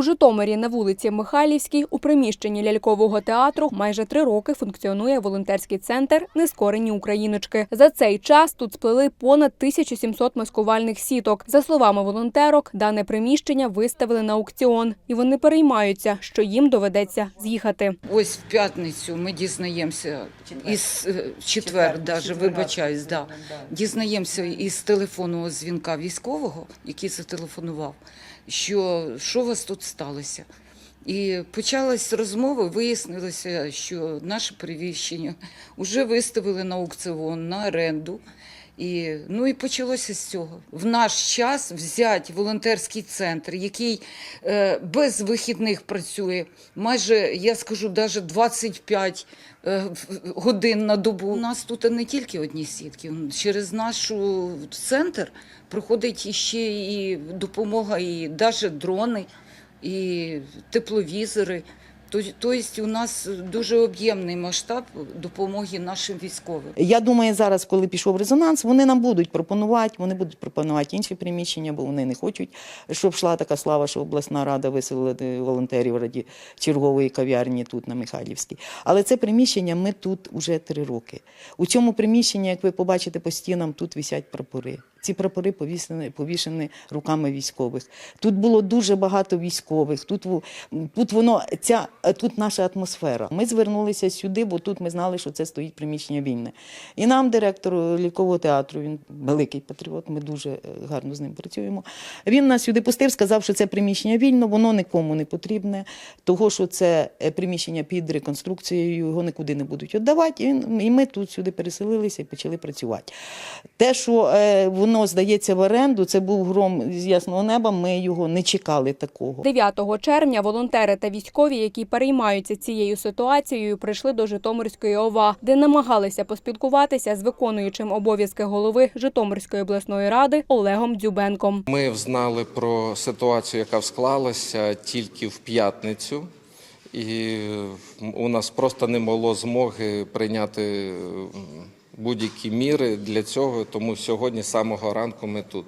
У Житомирі на вулиці Михайлівській у приміщенні лялькового театру майже три роки функціонує волонтерський центр Нескорені україночки. За цей час тут сплели понад 1700 маскувальних сіток. За словами волонтерок, дане приміщення виставили на аукціон, і вони переймаються, що їм доведеться з'їхати. Ось в п'ятницю ми дізнаємося із е, четвер, даже вибачаюсь, да, дізнаємося із телефонного дзвінка військового, який зателефонував, що що у вас тут сталося. І почалась розмова, вияснилося, що наше перевіщення вже виставили на аукціон, на оренду. І, ну і почалося з цього. В наш час взяти волонтерський центр, який е, без вихідних працює, майже, я скажу, навіть 25 е, годин на добу. У нас тут не тільки одні сітки. Через наш центр проходить іще і допомога, і навіть дрони, і тепловізори. Тобто у нас дуже об'ємний масштаб допомоги нашим військовим. Я думаю, зараз, коли пішов резонанс, вони нам будуть пропонувати, вони будуть пропонувати інші приміщення, бо вони не хочуть, щоб йшла така слава, що обласна рада виселила е, волонтерів раді чергової кав'ярні тут на Михайлівській. Але це приміщення ми тут уже три роки. У цьому приміщенні, як ви побачите по стінам, тут висять прапори. Ці прапори повісені, повішені руками військових. Тут було дуже багато військових. Тут, тут воно ця тут наша атмосфера. Ми звернулися сюди, бо тут ми знали, що це стоїть приміщення вільне. І нам, директор лікового театру, він великий патріот. Ми дуже е, гарно з ним працюємо. Він нас сюди пустив, сказав, що це приміщення вільно, воно нікому не потрібне, того що це е, приміщення під реконструкцією, його нікуди не будуть віддавати. І, ми тут сюди переселилися і почали працювати. Те, що е, воно здається в оренду, це був гром з ясного неба. Ми його не чекали такого. 9 червня волонтери та військові, які переймаються цією ситуацією, прийшли до Житомирської ОВА, де намагалися поспілкуватися з виконуючим обов'язки голови Житомирської обласної ради Олегом Дзюбенком. Ми взнали про ситуацію, яка склалася тільки в п'ятницю, і у нас просто не було змоги прийняти будь-які міри для цього. Тому сьогодні, з самого ранку, ми тут.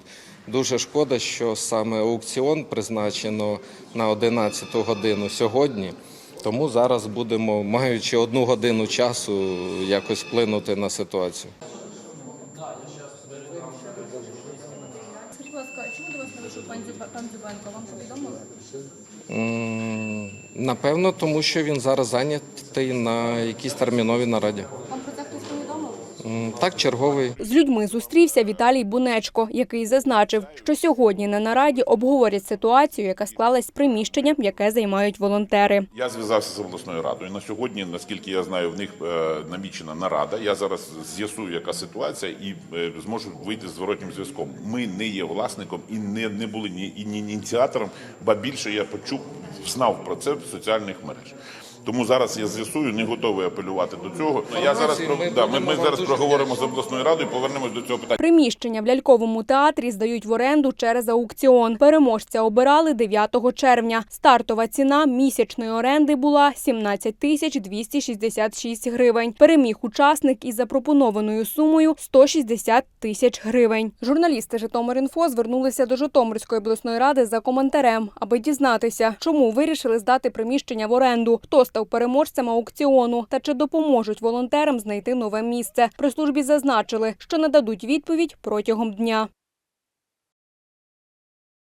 Дуже шкода, що саме аукціон призначено на 11 годину сьогодні. Тому зараз будемо, маючи одну годину часу, якось вплинути на ситуацію. Скажіть, будь ласка, чому до вас не вийшов пан Дзюбенко? Вам повідомили? М, Напевно, тому що він зараз зайнятий на якійсь терміновій нараді. Вам про це хтось повідомив? М, Так, черговий. З людьми зустрівся Віталій Бунечко, який зазначив, що сьогодні на нараді обговорять ситуацію, яка склалась з приміщенням, яке займають волонтери. Я зв'язався з обласною радою. На сьогодні, наскільки я знаю, в них е, намічена нарада. Я зараз з'ясую, яка ситуація, і е, зможу вийти з зворотнім зв'язком. Ми не є власником і не, не були ні, і ні ініціатором, ба більше я почув, знав про це в соціальних мережах. Тому зараз я з'ясую, не готовий апелювати до цього. Я зараз про ми да, ми, ми зараз проговоримо з обласною радою, повернемось до цього питання. Приміщення в ляльковому театрі здають в оренду через аукціон. Переможця обирали 9 червня. Стартова ціна місячної оренди була 17 тисяч 266 гривень. Переміг учасник із запропонованою сумою 160 тисяч гривень. Журналісти Житомир.Інфо звернулися до Житомирської обласної ради за коментарем, аби дізнатися, чому вирішили здати приміщення в оренду, хто став переможцем аукціону та чи допоможуть волонтерам знайти нове місце. При службі зазначили, що нададуть відповідь протягом дня.